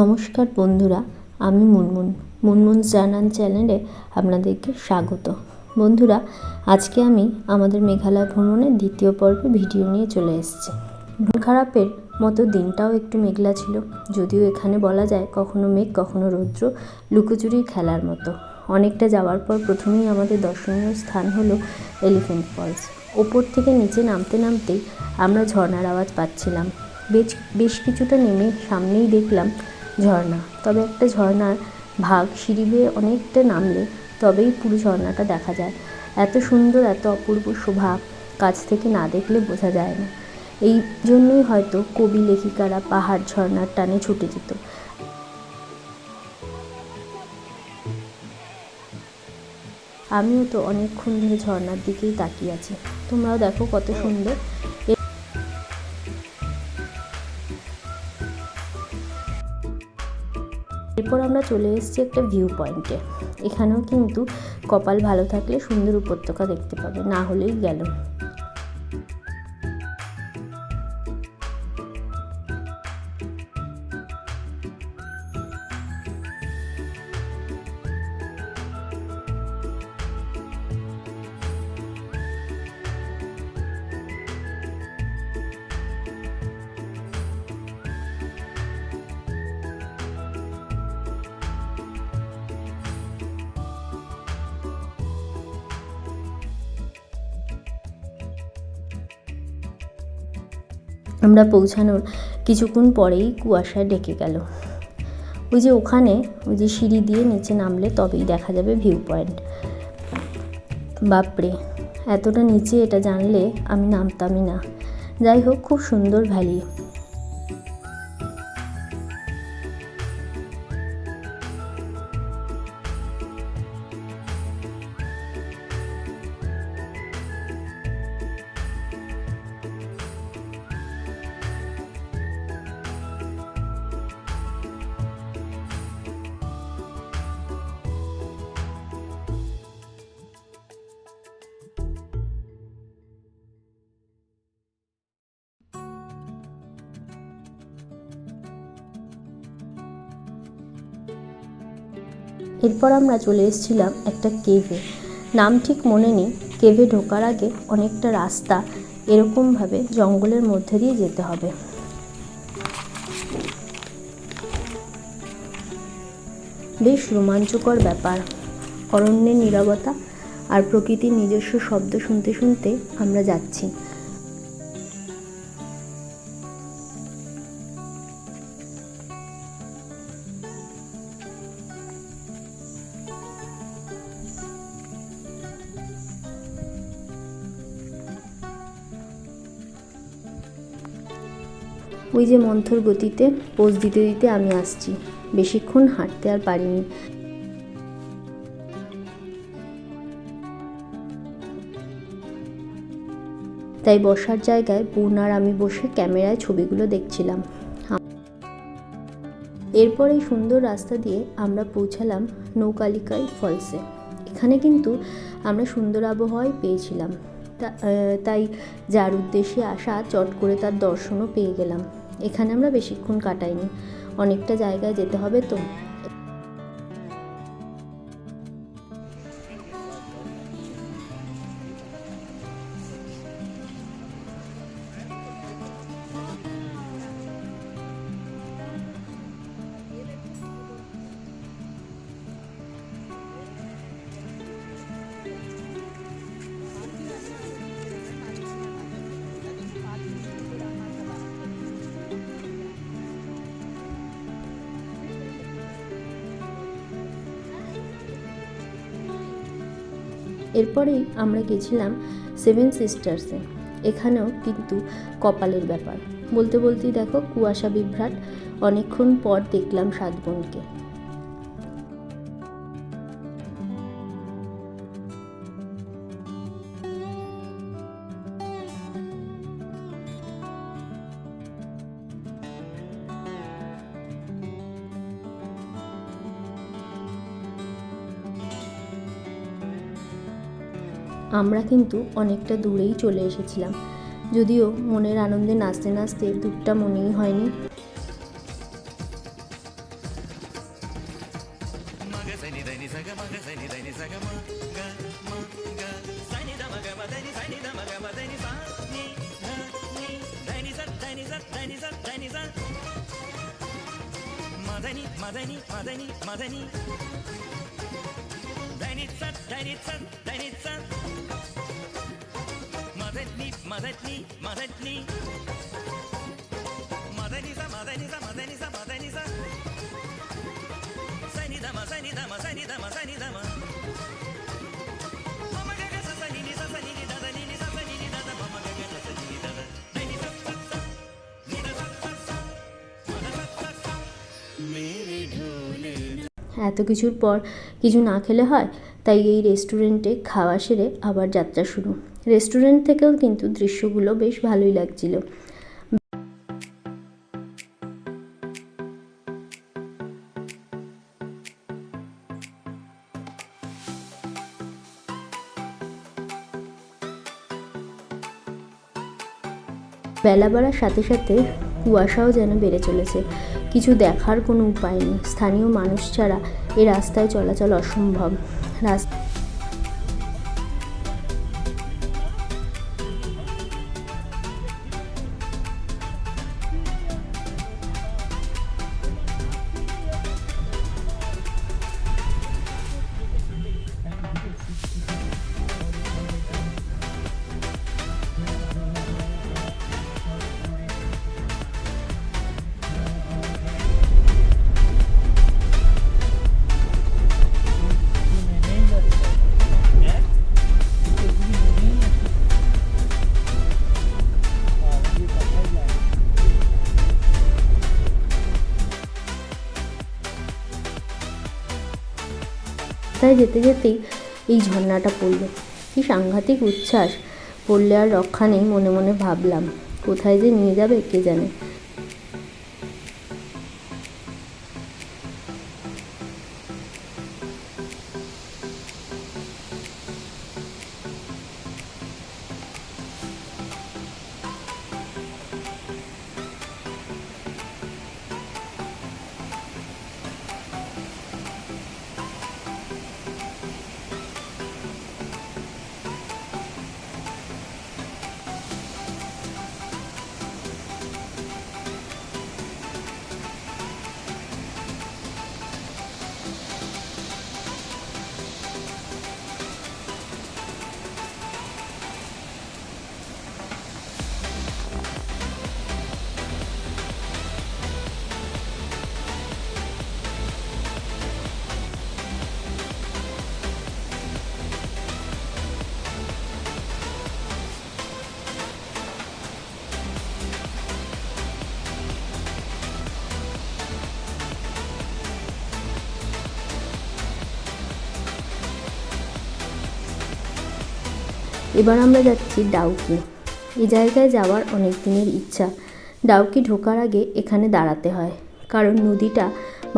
নমস্কার বন্ধুরা, আমি মুনমুন। মুনমুন জানান চ্যানেলে আপনাদেরকে স্বাগত। বন্ধুরা, আজকে আমি আমাদের মেঘালয় ভ্রমণের দ্বিতীয় পর্বে ভিডিও নিয়ে চলে এসেছি। মন খারাপের মতো দিনটাও একটু মেঘলা ছিল, যদিও এখানে বলা যায় কখনো মেঘ, কখনো রৌদ্র লুকোচুরির খেলার মতো। অনেকটা যাওয়ার পর প্রথমেই আমাদের দর্শনীয় স্থান হলো এলিফ্যান্ট ফলস ওপর থেকে নিচে নামতে নামতেই আমরা ঝর্নার আওয়াজ পাচ্ছিলাম। বেশ বেশ কিছুটা নেমে সামনেই দেখলাম ঝর্ণা। তবে একটা ঝর্ণার ভাগ সিঁড়ি বেয়ে অনেকটা নামলে তবেই পুরো ঝর্ণাটা দেখা যায়। এত সুন্দর, এত অপূর্ব শোভা কাছ থেকে না দেখলে বোঝা যায় না। এই জন্যই হয়তো কবি, লেখিকারা পাহাড় ঝর্ণার টানে ছুটে যেত। আমিও তো অনেকক্ষণ ধরে ঝর্ণার দিকেই তাকিয়ে আছি। তোমরাও দেখো কত সুন্দর। আমরা চলে এসেছি একটা ভিউ পয়েন্টে এখানেও কিন্তু কপাল ভালো থাকলে সুন্দর উপত্যকা দেখতে পাবে, না হলেই গেল। আমরা পৌঁছানোর কিছুক্ষণ পরেই কুয়াশা ডেকে গেল। ওই যে ওখানে, ওই যে সিঁড়ি দিয়ে নিচে নামলে তবেই দেখা যাবে ভিউ পয়েন্ট বাপরে, এতটা নিচে এটা জানলে আমি নামতামই না। যাই হোক, খুব সুন্দর ভ্যালি। এরপর আমরা চলে এসেছিলাম একটা কেভে। নাম ঠিক মনে নেই, কেভে ঢোকার আগে অনেকটা রাস্তা এরকমভাবে জঙ্গলের মধ্যে দিয়ে যেতে হবে। বেশ রোমাঞ্চকর ব্যাপার। অরণ্যের নীরবতা আর প্রকৃতির নিজস্ব শব্দ শুনতে শুনতে আমরা যাচ্ছি। ওই যে মন্থর গতিতে পোজ দিতে দিতে আমি আসছি। বেশিক্ষণ হাঁটতে আর পারিনি। তাই বসার জায়গায় বোন আর আমি বসে ক্যামেরায় ছবিগুলো দেখছিলাম। এরপর এই সুন্দর রাস্তা দিয়ে আমরা পৌঁছালাম নৌকালিকাই ফলসে। এখানে কিন্তু আমরা সুন্দর আবহাওয়াই পেয়েছিলাম। তাই যার উদ্দেশ্যে আসা চট করে তার দর্শনও পেয়ে গেলাম। এখানে আমরা বেশিক্ষণ কাটাইনি। অনেকটা জায়গায় যেতে হবে তো। এরপরেই আমরা গেছিলাম সেভেন সিস্টার্সে এখানেও কিন্তু কপালের ব্যাপার। বলতে বলতেই দেখো কুয়াশা বিভ্রাট, অনেকক্ষণ পর দেখলাম সাত বোনকে। আমরা কিন্তু অনেকটা দূরেই চলে এসেছিলাম যদিও মনের আনন্দে নাচতে নাচতে দুধটা মনেই হয়নি మదని మదని మదని మదని ధనిత్స ధనిత్స ధనిత్స మదన్ని మదన్ని మదన్ని మదనిస మదనిస మదనిస మదనిస సనిదమ సనిదమ సనిదమ సనిదమ మమ గగ స సనిని స సనిని దద నిని స సనిని దద మమ గగ స సనిని దద ధని స స స నిద స స స మద స స స মেরে ঢোলে এত কিছুর পর কিছু না খেলে হয় তাই এই রেস্টুরেন্টে খাওয়া সেরে আবার যাত্রা শুরু রেস্টুরেন্ট থেকেও কিন্তু দৃশ্যগুলো বেশ ভালোই লাগছিল। বেলা বাড়ার সাথে সাথে কুয়াশাও যেন বেড়ে চলেছে। কিছু দেখার কোনো উপায় নেই। স্থানীয় মানুষ ছাড়া এ রাস্তায় চলাচল অসম্ভব। রাস্তা রাস্তায় যেতে যেতেই এই ঝর্ণাটা পড়ল। কি সাংঘাতিক উচ্ছ্বাস। পড়লে আর রক্ষা নেই মনে মনে ভাবলাম। কোথায় যে নিয়ে যাবে কে জানে। এবার আমরা যাচ্ছি ডাউকি। এই জায়গায় যাওয়ার অনেক দিনের ইচ্ছা। ডাউকি ঢোকার আগে এখানে দাঁড়াতে হয়, কারণ নদীটা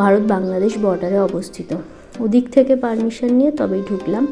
ভারত বাংলাদেশ বর্ডারে অবস্থিত। ওদিক থেকে পারমিশন নিয়ে তবেই ঢুকলাম।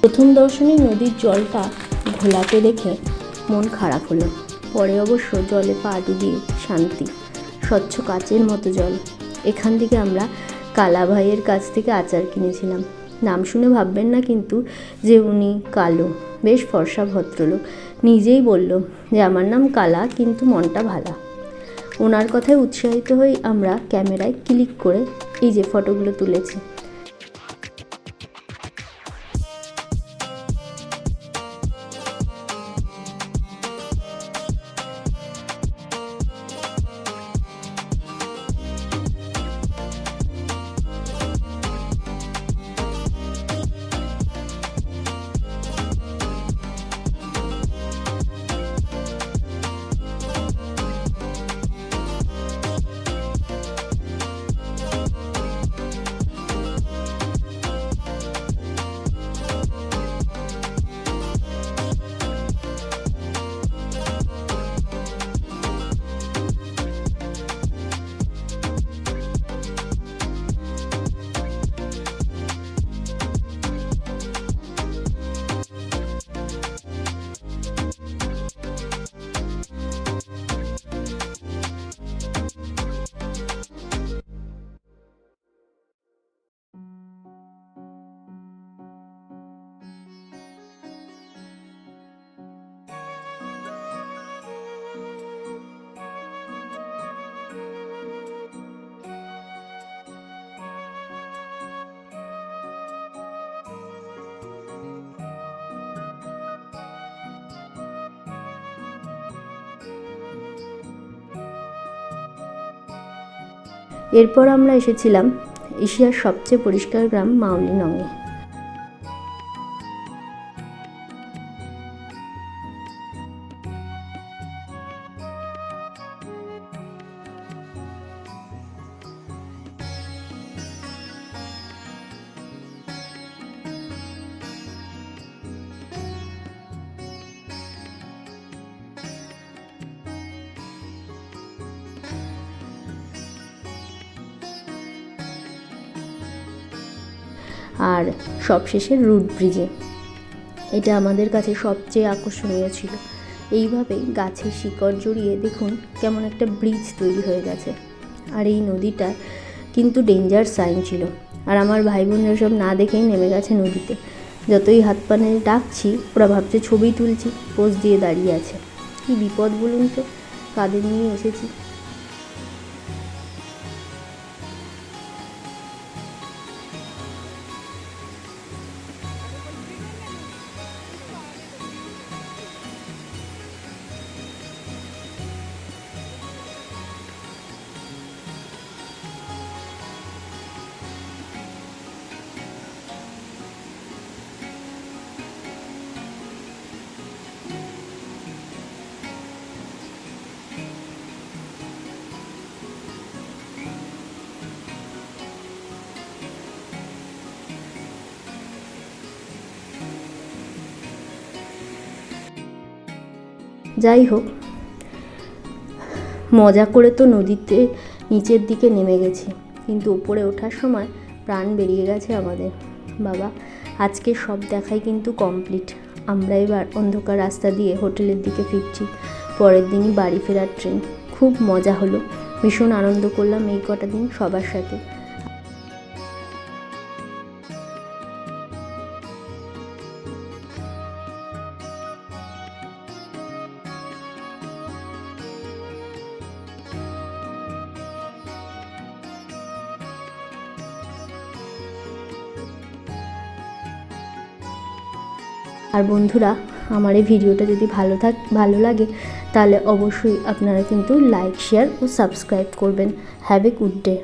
প্রথম দর্শনে নদীর জলটা ঘোলাটে দেখে মন খারাপ হলো। পরে অবশ্য জলে পা ডুবিয়ে শান্তি, স্বচ্ছ কাচের মতো জল। এখান থেকে আমরা কালা ভাইয়ের কাছ থেকে আচার কিনেছিলাম। নাম শুনে ভাববেন না কিন্তু যে উনি কালো, বেশ ফর্সা ভদ্রলোক। নিজেই বলল যে আমার নাম কালা কিন্তু মনটা ভালা। ওনার কথায় উৎসাহিত হয়ে আমরা ক্যামেরায় ক্লিক করে এই যে ফটোগুলো তুলেছি। এরপর আমরা এসেছিলাম এশিয়ার সবচেয়ে পরিষ্কার গ্রাম মাউলিনংয়ে আর সবশেষে রুট ব্রিজে। এটা আমাদের কাছে সবচেয়ে আকর্ষণীয় ছিল। এইভাবেই গাছের শিকড় জড়িয়ে দেখুন কেমন একটা ব্রিজ তৈরি হয়ে গেছে। আর এই নদীটা কিন্তু ডেঞ্জার সাইন ছিল। আর আমার ভাই বোনরা সব না দেখেই নেমে গেছে নদীতে। যতই হাত পানে ডাকছি, ওরা ভাবছে ছবি তুলছি, পোজ দিয়ে দাঁড়িয়ে আছে। কী বিপদ বলুন তো? কাদের নিয়ে এসেছি? যাই হোক, মজা করে তো নদীতে নিচের দিকে নেমে গেছি, কিন্তু উপরে ওঠার সময় প্রাণ বেরিয়ে গেছে আমাদের। বাবা, আজকে সব দেখাই কিন্তু কমপ্লিট আমরা এবার অন্ধকার রাস্তা দিয়ে হোটেলের দিকে ফিরছি। পরের দিনই বাড়ি ফেরার ট্রেন খুব মজা হলো। ভীষণ আনন্দ করলাম এই কটা দিন সবার সাথে। আর বন্ধুরা, আমার এই ভিডিওটা যদি ভালো থাক, ভালো লাগে, তাহলে অবশ্যই আপনারা কিন্তু লাইক শেয়ার ও সাবস্ক্রাইব করবেন। Have a good day